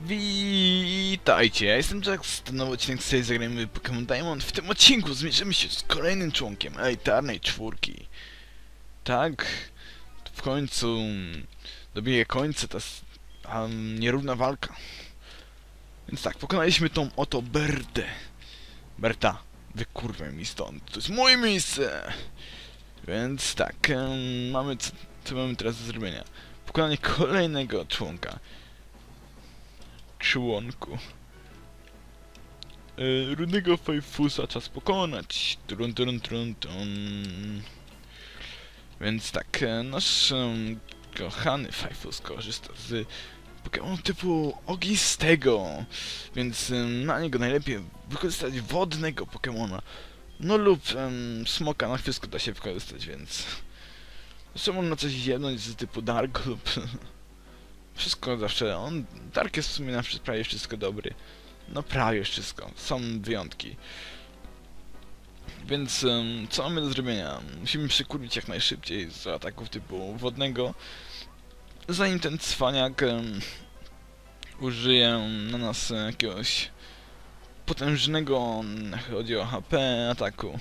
Witajcie, ja jestem Jax, to nowy odcinek z serii Zagrajmy Pokémon Diamond. W tym odcinku zmierzymy się z kolejnym członkiem elitarnej czwórki. Tak, w końcu dobiega końca ta um, nierówna walka. Więc tak, pokonaliśmy tą oto Bertę. Berta, wykurwaj mi stąd, to jest moje miejsce! Więc tak, em, mamy co, co mamy teraz do zrobienia. Pokonanie kolejnego członka członku. E, Rudego Fajfusa czas pokonać. Trun, trun, trun, trun. Więc tak, e, nasz em, kochany Fajfus korzysta z Pokémon typu ogistego, więc em, na niego najlepiej wykorzystać wodnego Pokémona. No lub em, smoka na wszystko da się wykorzystać, więc... Zresztą można coś jednąć z typu Dark lub wszystko zawsze, on, Dark jest w sumie na prawie wszystko dobry. No prawie wszystko, są wyjątki. Więc em, co mamy do zrobienia? Musimy przykurwić jak najszybciej z ataków typu wodnego, zanim ten cwaniak em, użyje na nas jakiegoś potężnego, chodzi o HP, ataku.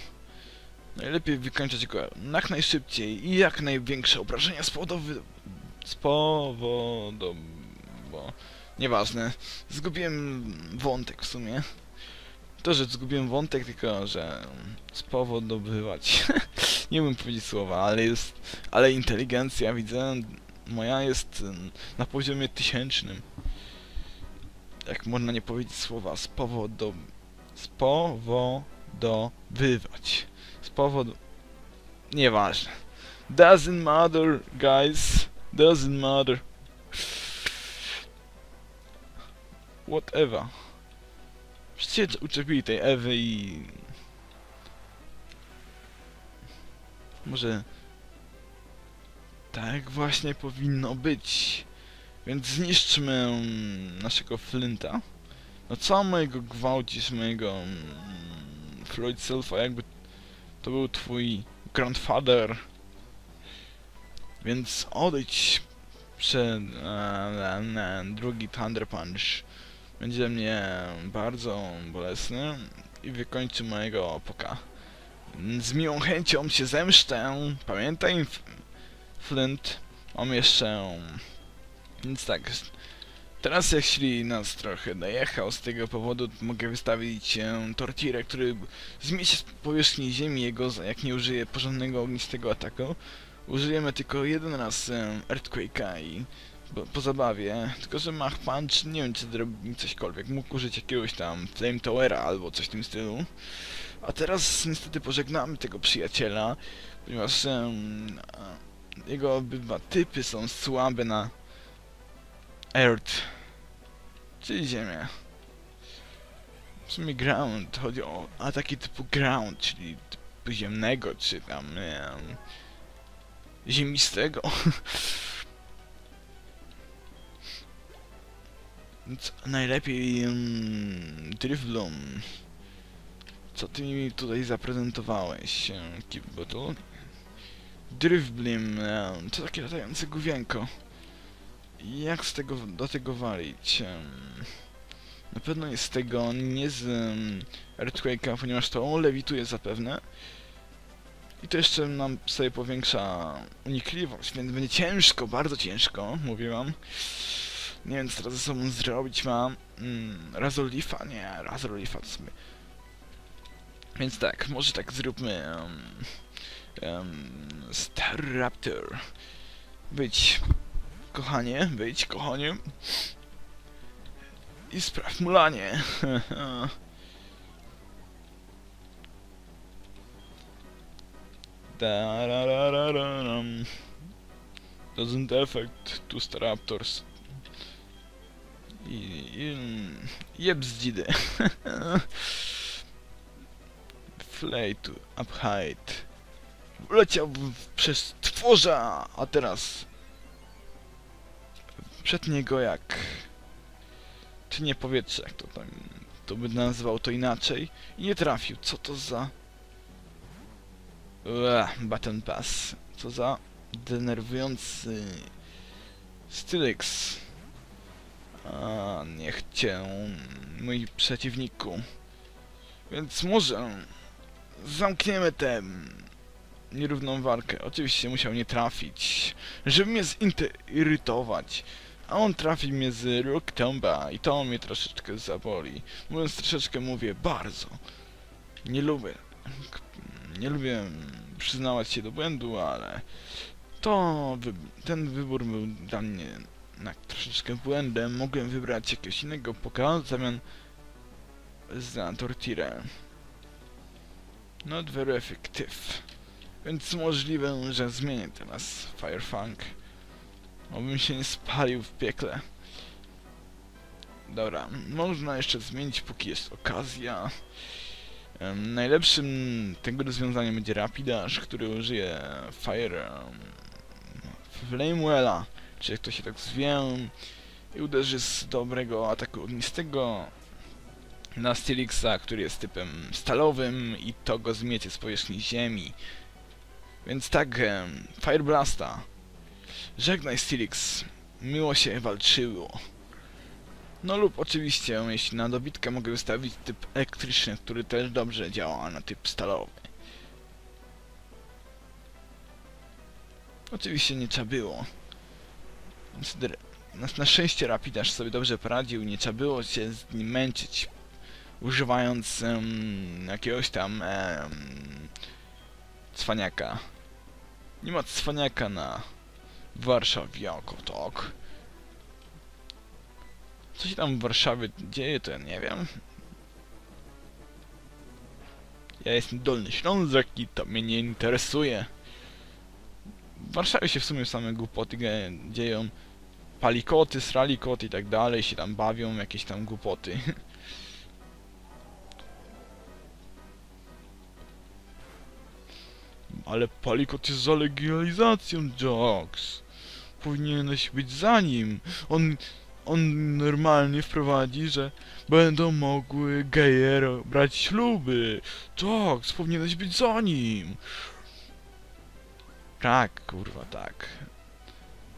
Najlepiej wykończyć go jak najszybciej i jak największe obrażenia spowodowy spowodowo... Nieważne. Zgubiłem wątek w sumie. To, że zgubiłem wątek, tylko że spowodowywać. nie umiem powiedzieć słowa, ale jest... Ale inteligencja, widzę, moja jest na poziomie tysięcznym. Jak można nie powiedzieć słowa spowodo... spowodowywać. Spowod... Nieważne. Doesn't matter, guys. Doesn't matter. Whatever. Się uczepili tej Ewy i... Może... Tak właśnie powinno być. Więc zniszczmy naszego Flinta. No co mojego gwałcisz, mojego... Mm, Floyd Selfa, jakby to był twój grandfather. Więc odejdź przed e, drugi Thunder Punch. Będzie mnie bardzo bolesny i wykończy mojego opoka. Z miłą chęcią się zemszczę. Pamiętaj, Flint, mam jeszcze... Więc tak, teraz jeśli nas trochę dojechał, z tego powodu mogę wystawić e, tortirę, który zmieści z powierzchni ziemi jego, jak nie użyje porządnego ognistego ataku. Użyjemy tylko jeden raz um, Earthquake'a i po, po zabawie, tylko że Mach Punch nie wiem czy zrobi mi cośkolwiek, mógł użyć jakiegoś tam Flame Towera albo coś w tym stylu. A teraz niestety pożegnamy tego przyjaciela, ponieważ a, jego obydwa typy są słabe na Earth, czyli Ziemię. W sumie Ground, chodzi o ataki typu Ground, czyli typu ziemnego, czy tam ziemistego. Więc najlepiej um. Co ty mi tutaj zaprezentowałeś? Drifblim, e, to takie latające główienko. Jak z tego, do tego walić? Na pewno jest tego, nie z um, Earthquake'a, ponieważ to on lewituje zapewne. I to jeszcze nam sobie powiększa unikliwość, więc będzie ciężko, bardzo ciężko, mówię wam. Nie wiem co teraz ze sobą zrobić mam. Mm, Razolifa? Nie, Razolifa to sobie. Więc tak, może tak zróbmy. Um, um, Staraptor. Wyjdź, kochanie, wyjdź, kochanie. I spraw mulanie. Doesn't affect two Staraptors. I, i jeb z dzidy. Flay to up height. Leciał przez tworza, a teraz przetnie go jak czy nie powietrze, jak to tam to by nazwał to inaczej i nie trafił. Co to za Ua, button pass. Co za denerwujący Stylix. A, niech cię, mój przeciwniku. Więc może zamkniemy tę nierówną walkę. Oczywiście musiał nie trafić, żeby mnie zirytować. A on trafi mnie z Rook Tomba i to mnie troszeczkę zaboli. Mówiąc troszeczkę mówię bardzo. Nie lubię. Nie lubię przyznawać się do błędu, ale to ten wybór był dla mnie na troszeczkę błędem. Mogłem wybrać jakiegoś innego poka w zamian za Tortirę. Not very effective. Więc możliwe, że zmienię teraz Firefang. Obym się nie spalił w piekle. Dobra, można jeszcze zmienić, póki jest okazja. Najlepszym tego rozwiązania będzie Rapidash, który użyje Fire Flamewella, czy jak to się tak zwie, i uderzy z dobrego ataku ognistego na Stylixa, który jest typem stalowym i to go zmiecie z powierzchni ziemi. Więc tak, Fire Blasta. Żegnaj Stylix, miło się walczyło. No lub oczywiście, jeśli na dobitkę mogę wystawić typ elektryczny, który też dobrze działa na typ stalowy. Oczywiście nie trzeba było. Na, na szczęście Rapidash sobie dobrze poradził, nie trzeba było się z nim męczyć, używając em, jakiegoś tam em, cwaniaka. Nie ma cwaniaka na Warszawiako, tak. Co się tam w Warszawie dzieje, to ja nie wiem. Ja jestem Dolny Ślązak i to mnie nie interesuje. W Warszawie się w sumie same głupoty dzieją. Palikoty, sralikoty i tak dalej się tam bawią, jakieś tam głupoty. Ale palikot jest za legalizacją, Jox. Powinieneś być za nim. On, on normalnie wprowadzi, że będą mogły geje brać śluby. Jox, powinieneś być za nim. Tak, kurwa, tak.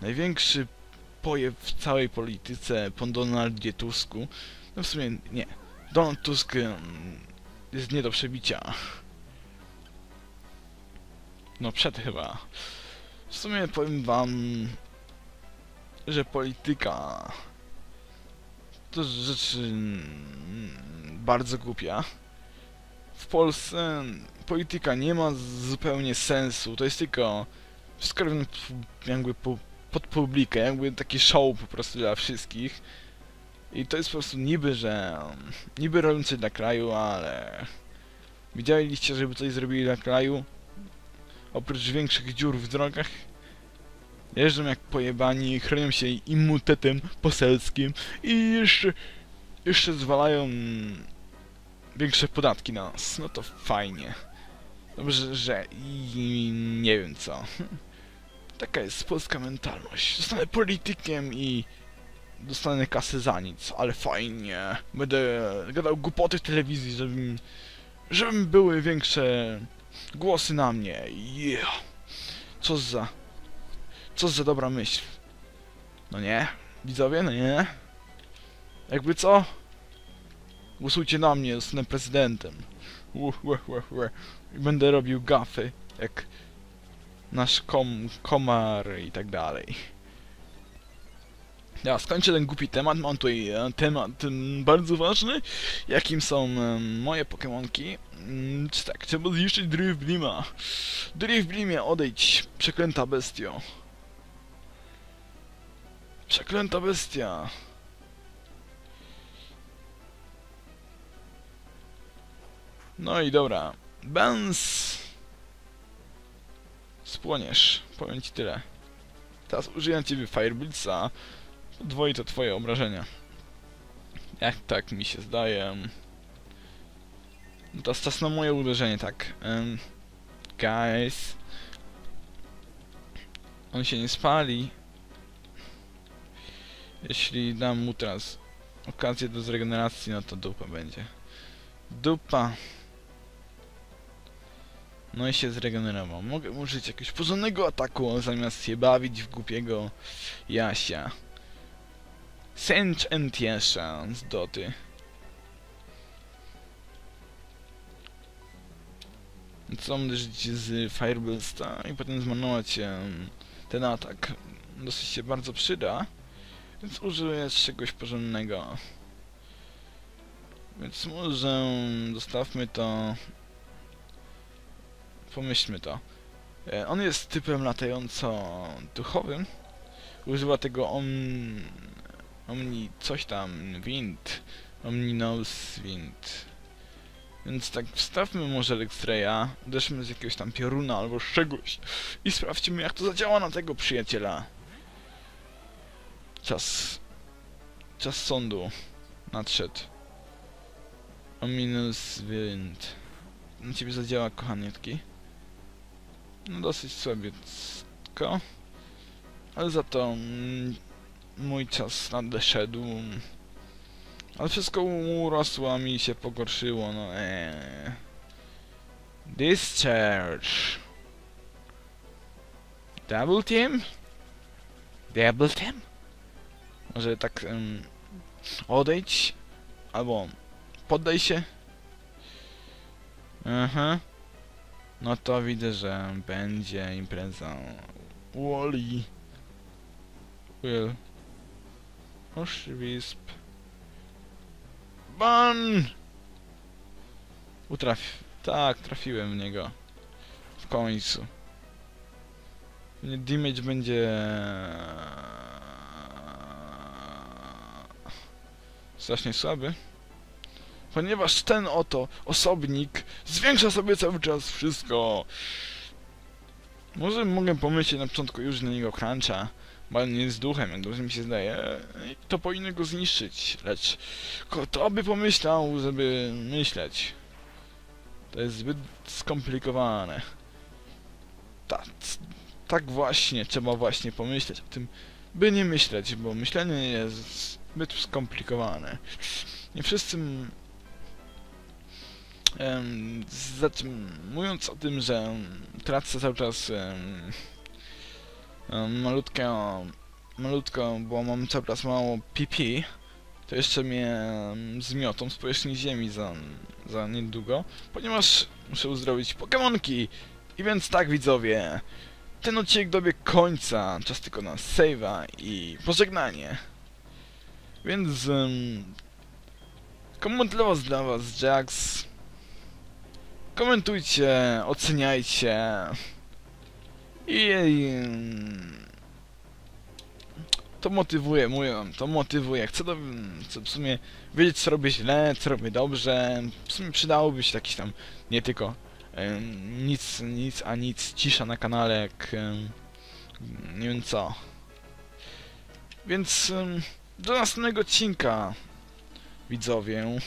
Największy pojew w całej polityce po Donaldzie Tusku. No w sumie nie. Donald Tusk jest nie do przebicia. No przed chyba. W sumie powiem wam, że polityka to rzecz mm, bardzo głupia. W Polsce polityka nie ma zupełnie sensu. To jest tylko wszystko robione jakby po, pod publikę, jakby taki show po prostu dla wszystkich. I to jest po prostu niby, że niby robią coś dla kraju, ale widzieliście, żeby coś zrobili dla kraju? Oprócz większych dziur w drogach jeżdżą jak pojebani, chronią się immunitetem poselskim i jeszcze, jeszcze zwalają większe podatki na nas. No to fajnie. Dobrze, że i nie wiem co. Taka jest polska mentalność. Zostanę politykiem i dostanę kasę za nic, ale fajnie. Będę gadał głupoty w telewizji, żeby, żeby były większe głosy na mnie. Yeah. Co za... Co za dobra myśl. No nie? Widzowie, no nie? Jakby co? Głosujcie na mnie, zostanę prezydentem. Ue, ue, ue. I będę robił gafy, jak nasz kom, komar i tak dalej. Ja skończę ten głupi temat, mam tutaj e, temat em, bardzo ważny, jakim są em, moje pokemonki. Mm, czy tak, trzeba zniszczyć Drift Blima. Drift Blimie, odejdź, przeklęta bestio. Przeklęta bestia. No i dobra. Benz! Spłoniesz. Powiem ci tyle. Teraz użyję ciebie Fireblitza. Podwoi to twoje obrażenia. Jak tak mi się zdaje. No teraz czas na moje uderzenie, tak. Um, guys. On się nie spali. Jeśli dam mu teraz okazję do zregeneracji, no to dupa będzie. Dupa. No i się zregenerował. Mogę użyć jakiegoś porządnego ataku, zamiast się bawić w głupiego Jasia. Senchantiesze z doty. Co uderzyć z Firebursta i potem zmarnować ten atak. Dosyć się bardzo przyda. Więc użyję czegoś porządnego. Więc może zostawmy to... Pomyślmy to. E, On jest typem latająco-duchowym. Używa tego om... Omni... coś tam... Wind. Omninos Wind. Więc tak wstawmy może Lextreya, uderzmy z jakiegoś tam pioruna albo z czegoś i sprawdźmy jak to zadziała na tego przyjaciela. Czas... Czas sądu nadszedł. Ominus Wind. Na ciebie zadziała kochanietki. No dosyć słabiutko. Ale za to mm, mój czas nadszedł. Ale wszystko urosło, a mi się pogorszyło, no eee. Discharge. Double team? Double team? Może tak um, odejdź? Albo poddaj się? Aha. No to widzę, że będzie impreza. Wally. Will. Osh, wisp. Ban! Utrafił. Tak, trafiłem w niego. W końcu. Damage będzie... Strasznie słaby. Ponieważ ten oto osobnik zwiększa sobie cały czas wszystko. Może mogę pomyśleć na początku już na niego cruncha, bo on jest duchem, jak dobrze mi się zdaje. I to powinno go zniszczyć, lecz kto by pomyślał, żeby myśleć? To jest zbyt skomplikowane. Tak, tak właśnie, trzeba właśnie pomyśleć o tym, by nie myśleć, bo myślenie jest zbyt skomplikowane. Nie wszyscy... m- Em, zatem, mówiąc o tym, że tracę cały czas em, em, malutko, bo mam cały czas mało PP, to jeszcze mnie zmiotą z powierzchni ziemi za, za niedługo, ponieważ muszę uzdrowić Pokemonki. I więc tak widzowie, ten odcinek dobiegł końca, czas tylko na save'a i pożegnanie. Więc um, koment dla was, Jax. Komentujcie, oceniajcie. I em, to motywuje, mówię, to motywuje. Chcę, do, chcę w sumie wiedzieć, co robię źle, co robię dobrze. W sumie przydałoby się jakiś tam, nie tylko em, nic, nic, a nic, cisza na kanale, em, nie wiem co. Więc em, do następnego odcinka, widzowie.